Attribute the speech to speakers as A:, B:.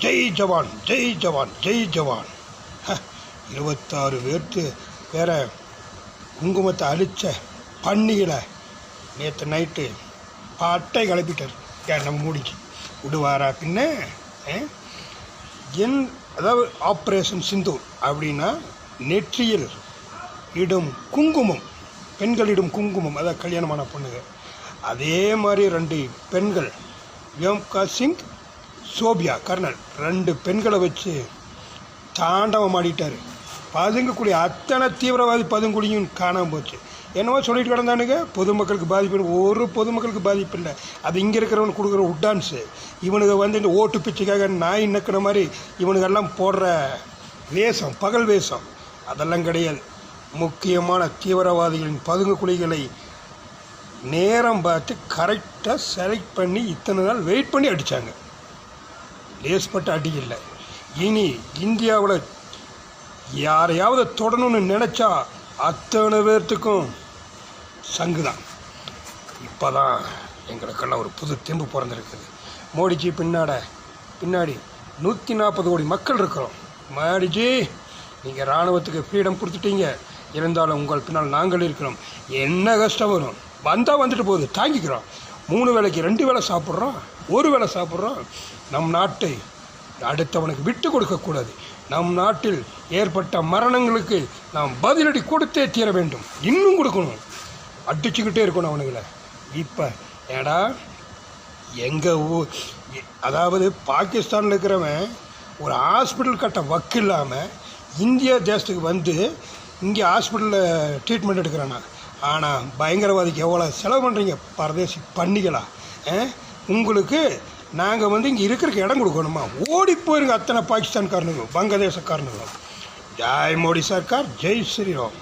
A: ஜெய் ஜவான் ஜெய் ஜவான் ஜெய் ஜவான். இருபத்தாறு பேர்த்து வேற குங்குமத்தை அழிச்ச பன்னிகளை நேற்று நைட்டு பாட்டை கிளப்பிட்டார். ஏன் நம்ம மூடிச்சு. விடுவாரா பின்ன? என் அதாவது ஆப்ரேஷன் சிந்தூர் அப்படின்னா நெற்றியில் இடும் குங்குமம் பெண்களிடும் குங்குமம். அதாவது கல்யாணமான பொண்ணுங்க. அதே மாதிரி ரெண்டு பெண்கள். வியோம்கா சிங் சோபியா கர்னல் ரெண்டு பெண்களை வச்சு தாண்டவம் ஆடிட்டார். பதுங்கக்கூடிய அத்தனை தீவிரவாதி பதுங்குடியும் காணாமல் போச்சு. என்னவோ சொல்லிட்டு கிடந்தானுங்க பொதுமக்களுக்கு பாதிப்பு இல்லை. ஒரு பொதுமக்களுக்கு பாதிப்பு இல்லை. அது இங்கே இருக்கிறவனுக்கு கொடுக்குற உட்டான்ஸு. இவனுங்க வந்து இந்த ஓட்டு பிச்சைக்காக நாய் நக்கிற மாதிரி இவனுக்கெல்லாம் போடுற வேஷம் பகல் வேஷம். அதெல்லாம் கிடையாது. முக்கியமான தீவிரவாதிகளின் பதுங்கு குழிகளை நேரம் பார்த்து கரெக்டாக செலக்ட் பண்ணி இத்தனை நாள் வெயிட் பண்ணி அடித்தாங்க லேஸ்பட்ட அடி இல்லை. இனி இந்தியாவில் யாரையாவது தொடணும்னு நினச்சா அத்தனை பேர்த்துக்கும் சங்கு தான் இப்போ தான் எங்களுக்கெல்லாம் ஒரு புது தெம்பு பிறந்திருக்குது. மோடிஜி பின்னாட பின்னாடி நூற்றி நாற்பது கோடி மக்கள் இருக்கிறோம். மோடிஜி நீங்கள் இராணுவத்துக்கு ஃப்ரீடம் கொடுத்துட்டீங்க. இருந்தாலும் உங்கள் பின்னால் நாங்கள் இருக்கிறோம். என்ன கஷ்டம் வரும்? வந்தால் வந்துட்டு போகுது. தாங்கிக்கிறோம். மூணு வேளைக்கு ரெண்டு வேளை சாப்பிட்றோம் ஒரு வேளை சாப்பிட்றோம். நம் நாட்டை அடுத்தவனுக்கு விட்டு கொடுக்கக்கூடாது நம் நாட்டில் ஏற்பட்ட மரணங்களுக்கு நாம் பதிலடி கொடுத்தே தீர வேண்டும். இன்னும் கொடுக்கணும். அடிச்சுக்கிட்டே இருக்கணும் அவனுங்களை. இப்போ ஏடா எங்கள் ஊர் அதாவது பாகிஸ்தானில் இருக்கிறவன் ஒரு ஹாஸ்பிட்டல் கட்ட வக்கு இல்லாமல் இந்திய தேசத்துக்கு வந்து இங்கே ஹாஸ்பிட்டலில் ட்ரீட்மெண்ட் எடுக்கிறானா? ஆனால் பயங்கரவாதிக்கு எவ்வளோ செலவு பண்ணுறீங்க பரதேசி பண்ணிக்கலாம் ஆ? உங்களுக்கு நாங்கள் வந்து இங்கே இருக்கிறக்கு இடம் கொடுக்கணுமா? ஓடி போயிருங்க அத்தனை பாகிஸ்தான்காரனுங்களும் வங்கதேசக்காரனுங்களும். ஜாய் மோடி சர்க்கார் ஜெய் ஸ்ரீராம்.